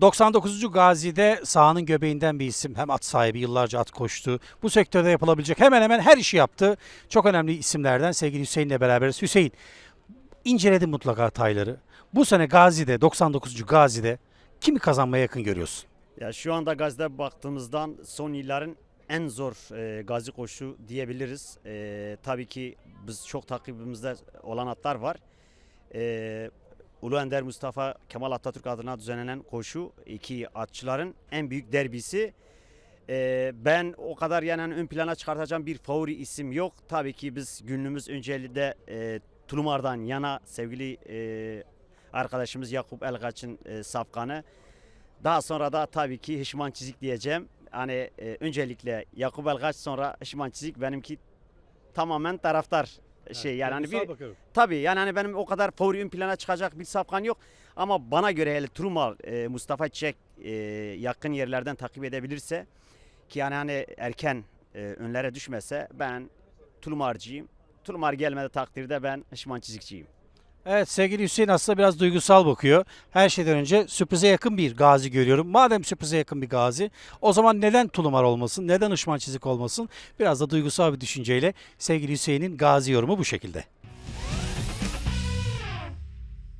99. Gazi'de sahanın göbeğinden bir isim. Hem at sahibi yıllarca at koştu. Bu sektörde yapılabilecek hemen hemen her işi yaptı. Çok önemli isimlerden sevgili Hüseyin'le beraberiz. Hüseyin inceledin mutlaka tayları. Bu sene Gazi'de 99. Gazi'de kimi kazanmaya yakın görüyorsun? Ya şu anda Gazi'de baktığımızdan son yılların en zor e, gazi koşu diyebiliriz. E, tabii ki biz çok takibimizde olan atlar var. E, Ulu Ender Mustafa Kemal Atatürk adına düzenlenen koşu iki atçıların en büyük derbisi. E, ben o kadar yani hani ön plana çıkartacağım bir favori isim yok. Tabii ki biz günümüz önceliğinde e, Tulumar'dan yana sevgili e, arkadaşımız Yakup Elgaç'ın e, safkanı. Daha sonra da tabii ki Hişman Çizik diyeceğim. Hani e, öncelikle Yakup Elgaç sonra Hişman Çizik benimki tamamen taraftar şey yani hani bir tabii yani hani benim o kadar favori ön plana çıkacak bir safkan yok ama bana göre hele Trumal e, Mustafa Çiçek e, yakın yerlerden takip edebilirse ki yani hani erken e, önlere düşmese ben Tulumarcıyım. Tulumar gelmedi takdirde ben Hişman Çizikçiyim. Evet sevgili Hüseyin aslında biraz duygusal bakıyor. Her şeyden önce sürprize yakın bir gazi görüyorum. Madem sürprize yakın bir gazi o zaman neden Tulumar olmasın, neden Işman Çizik olmasın? Biraz da duygusal bir düşünceyle sevgili Hüseyin'in gazi yorumu bu şekilde.